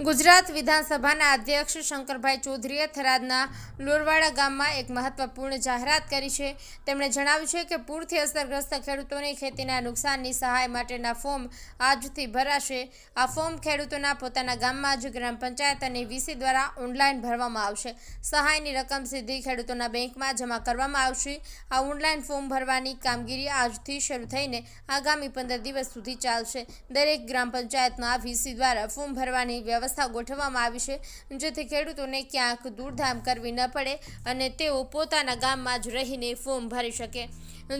ગુજરાત વિધાનસભાના અધ્યક્ષ શંકરભાઈ ચૌધરીએ થરાદના લોરવાડા ગામમાં એક મહત્વપૂર્ણ જાહેરાત કરી છે. તેમણે જણાવ્યું છે કે પૂરથી અસરગ્રસ્ત ખેડૂતોને ખેતીના નુકસાનની સહાય માટેના ફોર્મ આજથી ભરાશે. આ ફોર્મ ખેડૂતોના પોતાના ગામમાં જ ગ્રામ પંચાયત અને વીસી દ્વારા ઓનલાઈન ભરવામાં આવશે. સહાયની રકમ સીધી ખેડૂતોના બેંકમાં જમા કરવામાં આવશે. આ ઓનલાઈન ફોર્મ ભરવાની કામગીરી આજથી શરૂ થઈને આગામી પંદર દિવસ સુધી ચાલશે. દરેક ગ્રામ પંચાયતના વીસી દ્વારા ફોર્મ ભરવાની વ્યવસ્થા ગોઠવવામાં આવી છે. જેથી ખેડૂતોને ક્યાંક દૂરધામ કરવી ન પડે અને તેઓ પોતાના ગામમાં જ રહીને ફોર્મ ભરી શકે.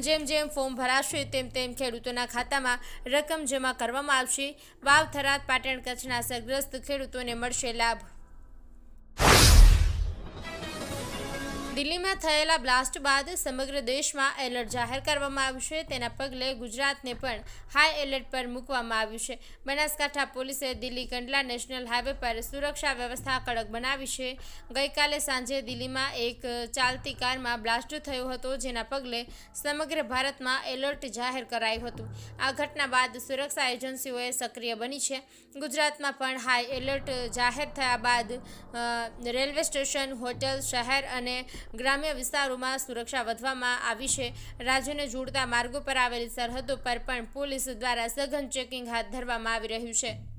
જેમ જેમ ફોર્મ ભરાશે તેમ તેમ ખેડૂતોના ખાતામાં રકમ જમા કરવામાં આવશે. વાવ થરાદ પાટણ કચ્છના અસરગ્રસ્ત ખેડૂતોને મળશે લાભ. દિલ્હીમાં થયેલા બ્લાસ્ટ બાદ સમગ્ર દેશમાં એલર્ટ જાહેર કરવામાં આવ્યું છે. તેના પગલે ગુજરાતને પણ હાઈ એલર્ટ પર મૂકવામાં આવ્યું છે. બનાસકાંઠા પોલીસે દિલ્હી કંડલા નેશનલ હાઈવે પર સુરક્ષા વ્યવસ્થા કડક બનાવી છે. ગઈકાલે સાંજે દિલ્હીમાં એક ચાલતી કારમાં બ્લાસ્ટ થયો હતો, જેના પગલે સમગ્ર ભારતમાં એલર્ટ જાહેર કરાયું હતું. આ ઘટના બાદ સુરક્ષા એજન્સીઓએ સક્રિય બની છે. ગુજરાતમાં પણ હાઈ એલર્ટ જાહેર થયા બાદ રેલવે સ્ટેશન, હોટલ, શહેર અને ગ્રામ્ય વિસ્તારોમાં સુરક્ષા વધવામાં આવી છે. રાજ્યને જોડતા માર્ગો પર આવેલી સરહદો પર પણ પોલીસ દ્વારા સઘન ચેકિંગ હાથ ધરવામાં આવી રહ્યું છે.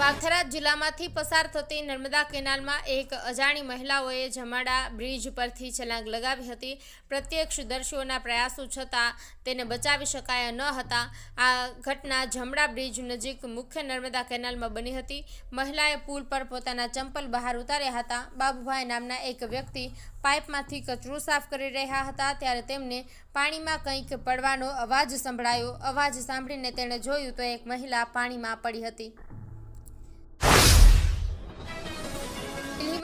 વાગથરા જિલ્લામાંથી પસાર થતી નર્મદા કેનાલમાં એક અજાણી મહિલાઓએ જમાડા બ્રિજ પરથી છલાંગ લગાવી હતી. પ્રત્યક્ષદર્શીઓના પ્રયાસો છતાં તેને બચાવી શકાયા ન હતા. આ ઘટના જમડા બ્રિજ નજીક મુખ્ય નર્મદા કેનાલમાં બની હતી. મહિલાએ પુલ પર પોતાના ચંપલ બહાર ઉતાર્યા હતા. બાબુભાઈ નામના એક વ્યક્તિ પાઇપમાંથી કચરો સાફ કરી રહ્યા હતા. ત્યારે તેમને પાણીમાં કંઈક પડવાનો અવાજ સંભળાયો. અવાજ સાંભળીને તેણે જોયું તો એક મહિલા પાણીમાં પડી હતી.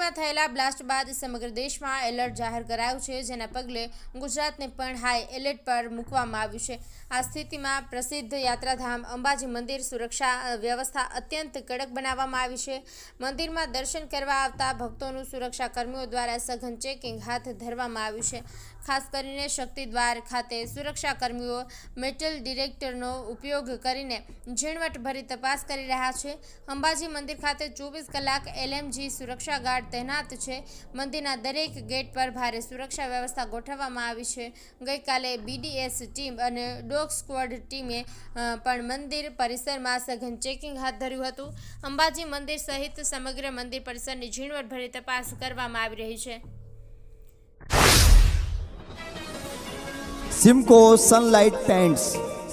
દિલ્હીમાં થયેલા બ્લાસ્ટ બાદ સમગ્ર દેશમાં એલર્ટ જાહેર કરાયું છે, જેના પગલે ગુજરાતને પણ હાઈ એલર્ટ પર મૂકવામાં આવ્યું છે. આ સ્થિતિમાં પ્રસિદ્ધ યાત્રાધામ અંબાજી મંદિર સુરક્ષા વ્યવસ્થા અત્યંત કડક બનાવવામાં આવી છે. મંદિરમાં દર્શન કરવા આવતા ભક્તોનું સુરક્ષા કર્મીઓ દ્વારા સઘન ચેકિંગ હાથ ધરવામાં આવ્યું છે. ખાસ કરીને શક્તિદ્વાર ખાતે સુરક્ષા કર્મીઓ મેટલ ડિરેક્ટરનો ઉપયોગ કરીને ઝીણવટભરી તપાસ કરી રહ્યા છે. અંબાજી મંદિર ખાતે ચોવીસ કલાક એલએમજી સુરક્ષા ગાર્ડ તૈનાત છે. મંદિરના દરેક ગેટ પર ભારે સુરક્ષા વ્યવસ્થા ગોઠવવામાં આવી છે. ગઈકાલે બીડીએસ ટીમ અને ડોગ સ્ક્વોડ ટીમે પણ મંદિર પરિસરમાં સઘન ચેકિંગ હાથ ધર્યું હતું. અંબાજી મંદિર સહિત સમગ્ર મંદિર પરિસરની ઝીણવટભરી તપાસ કરવામાં આવી રહી છે. Simco Sunlight Paints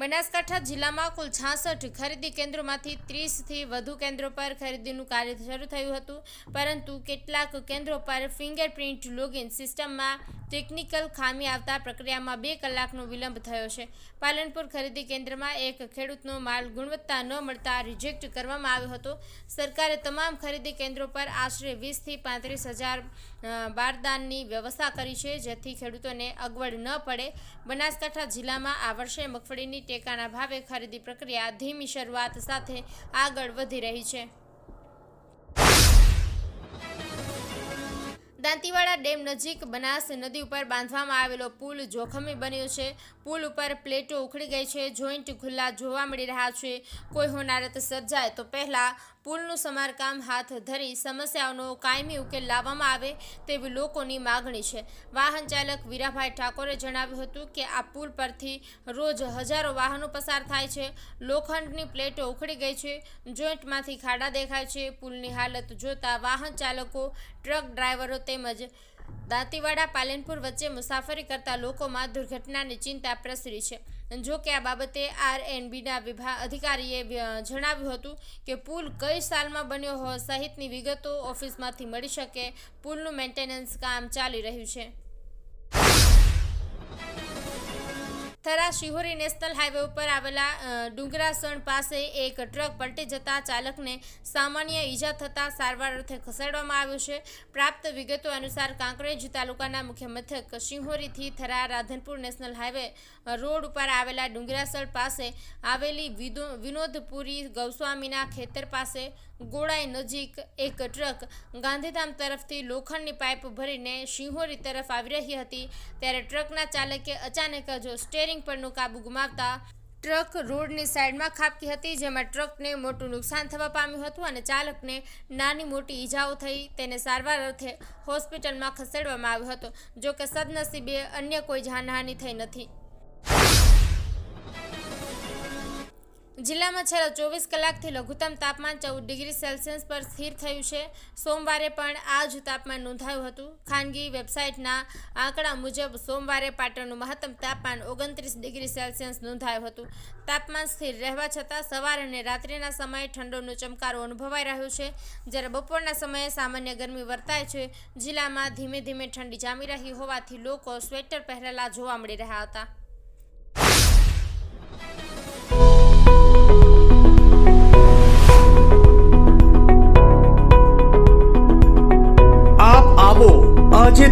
Banaskantha જિલ્લામાં કુલ છાસઠ ખરીદી કેન્દ્રોમાંથી ત્રીસથી વધુ કેન્દ્રો પર ખરીદીનું કાર્ય શરૂ થયું હતું. પરંતુ કેટલાક કેન્દ્રો પર ફિંગરપ્રિન્ટ લોગિન સિસ્ટમમાં ટેકનિકલ ખામી આવતા પ્રક્રિયામાં બે કલાકનો વિલંબ થયો છે. પાલનપુર ખરીદી કેન્દ્રમાં એક ખેડૂતનો માલ ગુણવત્તા ન મળતા રિજેક્ટ કરવામાં આવ્યો હતો. સરકારે તમામ ખરીદી કેન્દ્રો પર આશરે વીસથી પાંત્રીસ હજાર બારદાનની વ્યવસ્થા કરી છે, જેથી ખેડૂતોને અગવડ ન પડે. બનાસકાંઠા જિલ્લામાં આ વર્ષે મગફળીની ટેકાના ભાવે ખરીદી પ્રક્રિયા ધીમી શરૂઆત સાથે આગળ વધી રહી છે. દાંતીવાડા ડેમ નજીક બનાસ નદી ઉપર બાંધવામાં આવેલો પુલ જોખમી બન્યો છે. પુલ ઉપર પ્લેટો ઉખડી ગઈ છે. જોઈન્ટ ખુલ્લા જોવા મળી રહ્યા છે. કોઈ હોનારત સર્જાય તો પહેલાં પુલનું સમારકામ હાથ ધરી સમસ્યાઓનો કાયમી ઉકેલ લાવવામાં આવે તેવી લોકોની માગણી છે. વાહન ચાલક વીરાભાઈ ઠાકોરે જણાવ્યું હતું કે આ પુલ પરથી રોજ હજારો વાહનો પસાર થાય છે. લોખંડની પ્લેટો ઉખડી ગઈ છે. જોઈન્ટમાંથી ખાડા દેખાય છે. પુલની હાલત જોતા વાહન ચાલકો, ટ્રક ડ્રાઈવરો તેમજ દાંતીવાડા, પાલનપુર વચ્ચે મુસાફરી કરતા લોકોમાં દુર્ઘટનાની ચિંતા પ્રસરી છે. જો કે આ બાબતે આર એન બીના વિભાગ અધિકારીએ જણાવ્યું હતું કે પુલ કઈ સાલમાં બન્યો સહિતની વિગતો ઓફિસમાંથી મળી શકે. પુલનું મેન્ટેનન્સ કામ ચાલી રહ્યું છે. થરા શિહોરી નેશનલ હાઈવે ઉપર આવેલા ડુંગરાસણ પાસે એક ટ્રક પલટી જતા ચાલકને સામાન્ય ઈજા થતાં સારવાર અર્થે ખસેડવામાં આવ્યો છે. પ્રાપ્ત વિગતો અનુસાર કાંકરેજ તાલુકાના મુખ્ય મથક શિહોરીથી Thara Radhanpur national highway road ઉપર આવેલા ડુંગરાસણ પાસે આવેલી વિનોદપુરી ગૌસ્વામીના ખેતર પાસે ગોળાઈ નજીક એક ટ્રક ગાંધીધામ તરફથી લોખંડની પાઇપ ભરીને શિહોરી તરફ આવી રહી હતી. ત્યારે ટ્રકના ચાલકે અચાનક જ સ્ટેરિંગ પરનો કાબુ ગુમાવતા ટ્રક રોડની સાઈડમાં ખાબકી હતી, જેમાં ટ્રકને મોટું નુકસાન થવા પામ્યું હતું અને ચાલકને નાની મોટી ઈજાઓ થઈ, તેને સારવાર અર્થે હોસ્પિટલમાં ખસેડવામાં આવ્યો હતો. જોકે સદનસીબે અન્ય કોઈ જાનહાનિ થઈ નથી. જિલ્લામાં છેલ્લા ચોવીસ કલાકથી લઘુત્તમ તાપમાન ચૌદ ડિગ્રી સેલ્સિયસ પર સ્થિર થયું છે. સોમવારે પણ આ જ તાપમાન નોંધાયું હતું. ખાનગી વેબસાઇટના આંકડા મુજબ સોમવારે પાટણનું મહત્તમ તાપમાન ઓગણત્રીસ ડિગ્રી સેલ્સિયસ નોંધાયું હતું. તાપમાન સ્થિર રહેવા છતાં સવાર અને રાત્રિના સમયે ઠંડોનો ચમકારો અનુભવાઈ રહ્યો છે. જ્યારે બપોરના સમયે સામાન્ય ગરમી વર્તાય છે. જિલ્લામાં ધીમે ધીમે ઠંડી જામી રહી હોવાથી લોકો સ્વેટર પહેરેલા જોવા મળી રહ્યા હતા.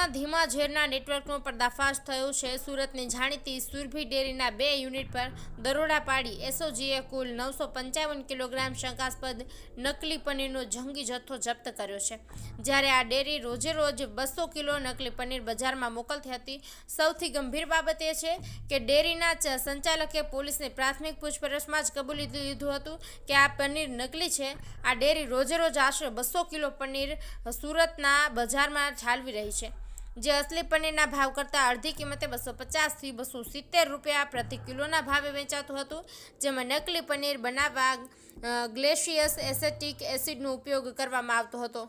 સુરતમાં ધીમા ઝેરના નેટવર્કનો પર્દાફાશ થયો છે. સુરતની જાણીતી સુરભી ડેરીના બે યુનિટ પર દરોડા પાડી એસઓજીએ કુલ નવસો પંચાવન કિલોગ્રામ શંકાસ્પદ નકલી પનીરનો જંગી જથ્થો જપ્ત કર્યો છે. જ્યારે આ ડેરી રોજે રોજ બસો કિલો નકલી પનીર બજારમાં મોકલતી હતી, સૌથી ગંભીર બાબત એ છે કે ડેરીના સંચાલકે પોલીસને પ્રાથમિક પૂછપરછમાં જ કબૂલી લીધું હતું કે આ પનીર નકલી છે. આ ડેરી રોજે રોજ આશરે બસો કિલો પનીર સુરતના બજારમાં ઠાલવી રહી છે. જે અસલી પનીરના ભાવ કરતાં અડધી કિંમતે બસો પચાસથી બસો સિત્તેર રૂપિયા પ્રતિ કિલોના ભાવે વેચાતું હતું, જેમાં નકલી પનીર બનાવવા ગ્લેશિયસ એસેટિક એસિડનો ઉપયોગ કરવામાં આવતો હતો.